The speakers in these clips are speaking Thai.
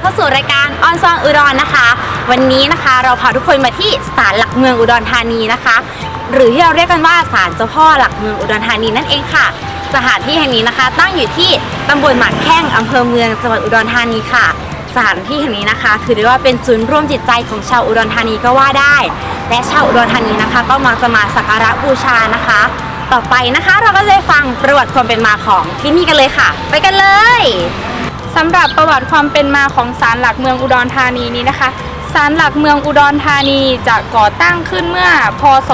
เข้าสู่รายการออนซอนอุดรนะคะ วันนี้นะคะเราพาทุกคนมาที่ศาลหลักเมืองอุดรธานีนะคะ หรือที่เราเรียกกันว่าศาลเจ้าพ่อหลักเมืองอุดรธานีนั่นเองค่ะสถานที่แห่งนี้นะคะ ตั้งอยู่ที่ตำบลหมากแข้งอำเภอเมืองจังหวัดอุดรธานีค่ะสถานที่แห่งนี้นะคะ ถือได้ว่าเป็นศูนย์ร่วมจิตใจของชาวอุดรธานีก็ว่าได้ และชาวอุดรธานีนะคะ ก็มักจะมาสักการะบูชานะคะ ต่อไปนะคะ เราก็จะได้ฟังประวัติความเป็นมาของที่นี่กันเลยค่ะ ไปกันเลย สำหรับประวัติความเป็นมาของศาลหลักเมืองอุดรธานีนี้นะคะศาลหลักเมืองอุดรธานีจะก่อตั้งขึ้นเมื่อ พศ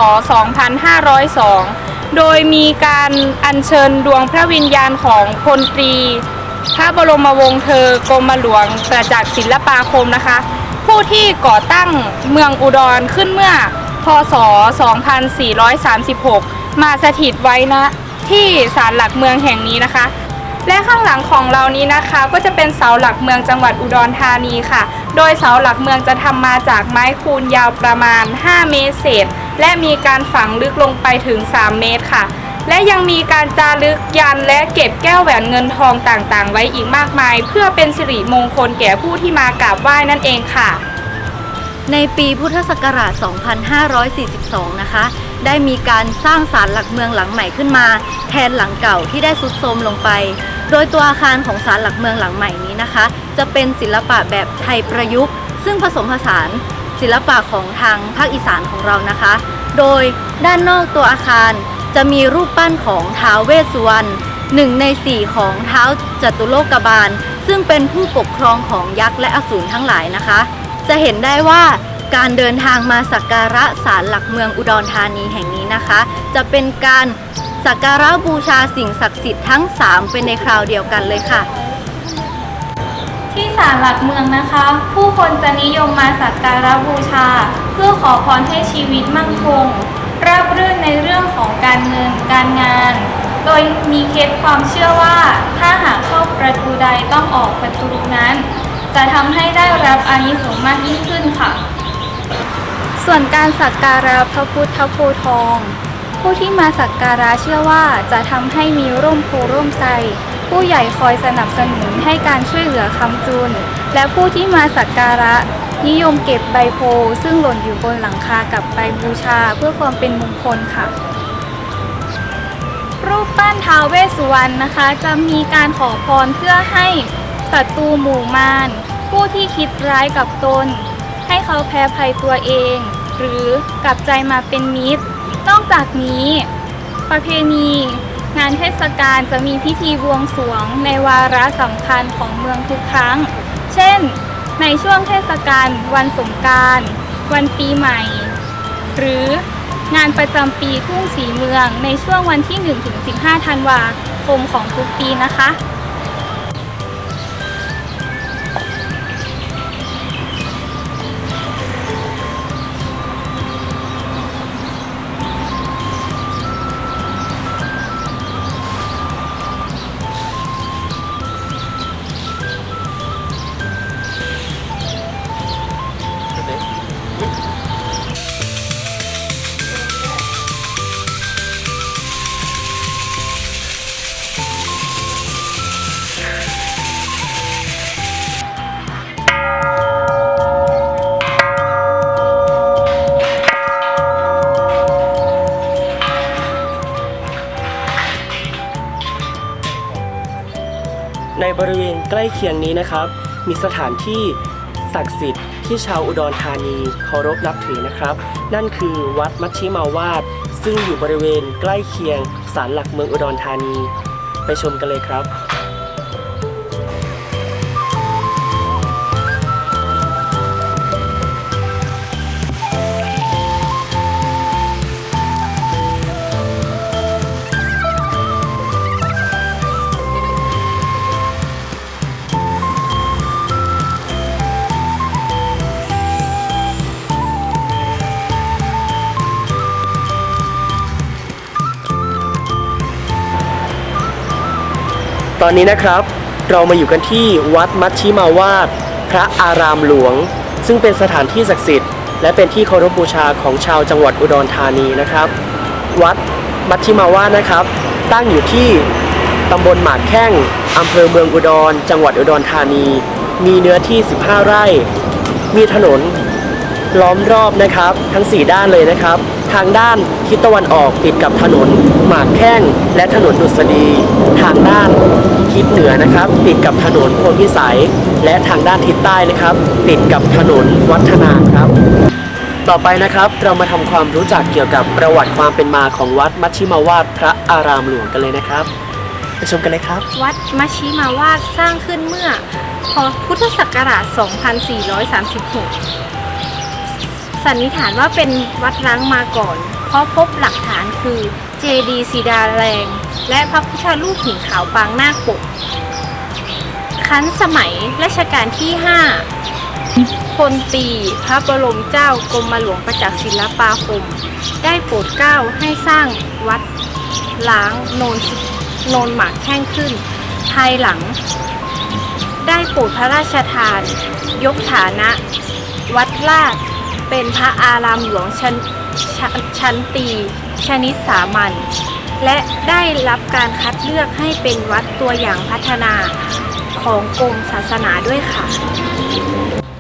2502 โดยมีการอัญเชิญดวงพระวิญญาณของพลตรี พระบรมวงศ์เธอกรมหลวงประจักษ์ศิลปาคมนะคะ ผู้ที่ก่อตั้งเมืองอุดรขึ้นเมื่อ พศ 2436 มาสถิตไว้ณที่ศาลหลักเมืองแห่งนี้นะคะ และข้างหลังของเรานี้นะคะ ก็จะเป็นเสาหลักเมืองจังหวัดอุดรธานีค่ะ โดยเสาหลักเมืองจะทำมาจากไม้คูนยาวประมาณ 5 เมตรเศษ และมีการฝังลึกลงไปถึง 3 เมตรค่ะ และยังมีการจารึกยันและเก็บแก้วแหวนเงินทองต่างๆ ไว้อีกมากมาย เพื่อเป็นสิริมงคลแก่ผู้ที่มากราบไหว้นั่นเองค่ะในปีพุทธศักราช 2542 นะคะ ได้มีการสร้างศาลหลักเมืองหลังใหม่ขึ้นมา แทนหลังเก่าที่ได้สุดโทรมลงไป โดยตัวอาคารของศาลหลักเมืองหลังใหม่นี้นะคะ จะเป็นศิลปะแบบไทยประยุกต์ ซึ่งผสมผสานศิลปะของทางภาคอีสานของเรานะคะ โดยด้านนอกตัวอาคารจะมีรูปปั้นของท้าวเวสสุวรรณหนึ่งในสี่ของท้าวจตุโลกบาล ซึ่งเป็นผู้ปกครองของยักษ์และอสูรทั้งหลายนะคะ จะเห็นได้ว่าการเดินทางมาสักการะศาลหลักเมืองอุดรธานีแห่งนี้นะคะ จะเป็นการ สักการะบูชาสิ่งศักดิ์สิทธิ์ทั้ง 3 เป็นในคราวเดียวกันเลยค่ะ ที่ศาลหลักเมืองนะคะ ผู้คนจะนิยมมาสักการะบูชา เพื่อขอพรให้ชีวิตมั่งคง ราบรื่นในเรื่องของการเงินการงาน โดยมีเคล็ดความเชื่อว่า ถ้าหากเข้าประตูใดต้องออกประตูนั้น จะทำให้ได้รับอานิสงส์มากยิ่งขึ้นค่ะ ส่วนการสักการะพระพุทธโคทอง ผู้ที่มาสักการะเชื่อว่าจะทำให้มีร่มโพร่มไทรผู้ใหญ่คอยสนับสนุนให้การช่วยเหลือคำจุน และผู้ที่มาสักการะ นิยมเก็บใบโพซึ่งหล่นอยู่บนหลังคากลับไปบูชาเพื่อความเป็นมงคลค่ะ รูปปั้นท้าวเวสสุวรรณนะคะ จะมีการขอพรเพื่อให้ศัตรูหมู่มาร ผู้ที่คิดร้ายกับตน ให้เขาแพ้ภัยตัวเอง หรือกลับใจมาเป็นมิตร นอกจากนี้ประเพณีงานเทศกาลจะมีพิธีบวงสรวงในวาระสำคัญของเมืองทุกครั้ง เช่น ในช่วงเทศกาลวันสงการ วันปีใหม่ หรืองานประจำปีทุ่งสีเมืองในช่วงวันที่ 1-15 ธันวาคมของทุกปีนะคะ ล้เคียงนี้นะครับ มีสถานที่ศักดิ์สิทธิ์ที่ชาวอุดรธานีเคารพนับถือนะครับ นั่นคือวัดมัชชิมาวาด ซึ่งอยู่บริเวณใกล้เคียงศาลหลักเมืองอุดรธานี ไปชมกันเลยครับ ตอนนี้นะครับ เรามาอยู่กันที่วัดมัชชิมาวาดพระอารามหลวง ซึ่งเป็นสถานที่ศักดิ์สิทธิ์และเป็นที่เคารพบูชาของชาวจังหวัดอุดรธานีนะครับ วัดมัชชิมาวาดนะครับ ตั้งอยู่ที่ตำบลหมากแข้งอำเภอเมืองอุดร จังหวัดอุดรธานี มีเนื้อที่ 15 ไร่ มีถนนล้อมรอบนะครับ ทั้ง 4 ด้านเลยนะครับ ทางด้านทิศตะวันออกติดกับถนนหมากแข้งและถนนดุษฎี ทางด้านทิศเหนือนะครับ ติดกับถนนพลพิสัย และทางด้านทิศใต้นะครับ ติดกับถนนวัฒนาครับ ต่อไปนะครับเรามาทำความรู้จักเกี่ยวกับประวัติความเป็นมาของวัดมัชชิมาวาดพระอารามหลวงกันเลยนะครับไปชมกันเลยครับ วัดมัชชิมาวาดสร้างขึ้นเมื่อพพุทธศักราช 2436 สันนิษฐานว่าเป็นวัดร้างมาก่อน เพราะพบหลักฐานคือเจดีสีดาแรง และพระพุทธรูปหินขาวปางนาคปกคั้นสมัยรัชกาลที่ 5 คนปีพระบรมเจ้ากรมหลวงประจักษ์ศิลปาคม ได้โปรดเกล้าให้สร้างวัดล้างโนนโนนหมากแข้งขึ้น ภายหลัง ได้โปรดพระราชทาน ยกฐานะ วัดลาด เป็นพระอารามหลวงชั้นชชั้นตี ชนิดสามัญและได้รับการคัดเลือกให้เป็นวัดตัวอย่างพัฒนาของกรมศาสนาด้วยค่ะ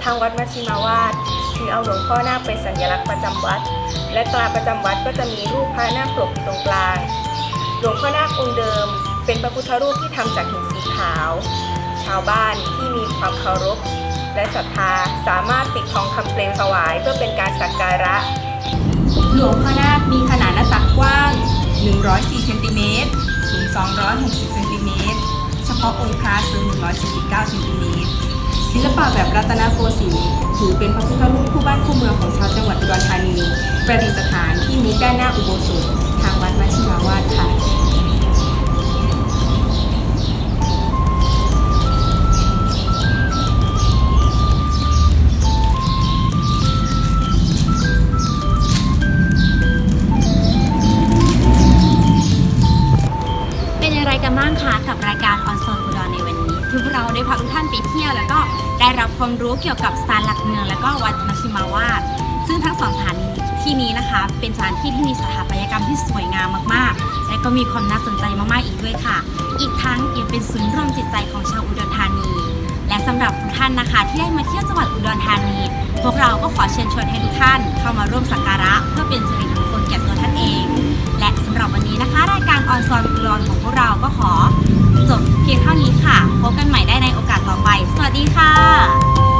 ทางวัดมัชชิมาวาดถือเอาหลวงพ่อนาคเป็นสัญลักษณ์ประจำวัด และตราประจำวัดก็จะมีรูปพระนาคปกตรงกลาง หลวงพ่อนาคองค์เดิม เป็นพระพุทธรูปที่ทำจากหินสีขาว ชาวบ้านที่มีความเคารพ และศรัทธาสามารถปิดทองคำเปลวถวาย เพื่อเป็นการสักการะ หลวงพ่อนาคมีขนาดหน้าตักกว้าง 104เซนติเมตรสูง 260เซนติเมตรเฉพาะองค์พระสูง149เซนติเมตรศิลปะแบบรัตนโกสินทร์ถือเป็นพระพุทธรูปคู่บ้านคู่เมืองของชาวจังหวัดอุดรธานี ประดิษฐานที่มุกด้านหน้าอุโบสถ บ้างคะกับรายการออนโซนอุดรในวันนี้ ที่พวกเราได้พาทุกท่านไปเที่ยว แล้วก็ได้รับความรู้เกี่ยวกับสถานหลักเมือง แล้วก็วัดมัชชิมาวาดซึ่งทั้งสองสถานที่นี้นะคะ เป็นสถานที่ที่มีสถาปัตยกรรมที่สวยงามมากๆ และก็มีความน่าสนใจมากๆอีกด้วยค่ะ อีกทั้งยังเป็นศูนย์รวมจิตใจของชาวอุดรธานี และสำหรับทุกท่านนะคะ ที่ได้มาเที่ยวจังหวัดอุดรธานี พวกเราก็ขอเชิญชวนให้ทุกท่านเข้ามาร่วมสักการะเพื่อเป็นสิริมงคล ออนซอนอุดรของพวกเราก็ขอจบเพียงเท่านี้ค่ะ พบกันใหม่ได้ในโอกาสต่อไป สวัสดีค่ะ